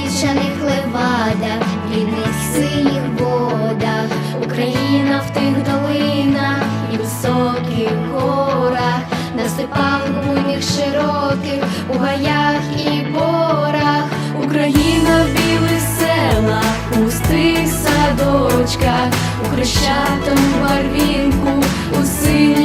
Вічаних левадах, рідних синіх водах, Україна в тих долинах і високих горах, на степах буйних широких, у гаях і борах, Україна в білих селах, у садочках, у хрещатому барвінку, у синях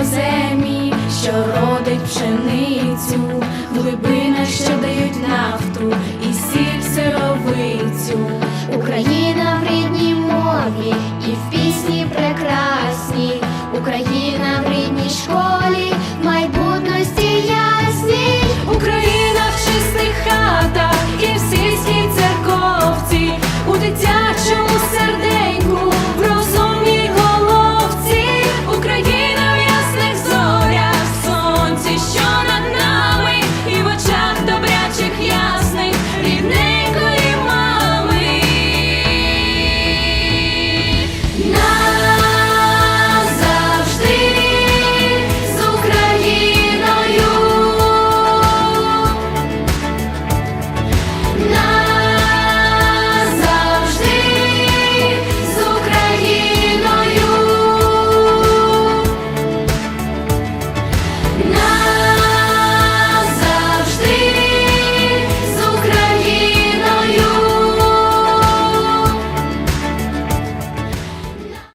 чорноземі, що родить пшеницю, глибина, що дають нафту і сіль сировицю, Україна в рідній мові і в пісні прекрасній Україна.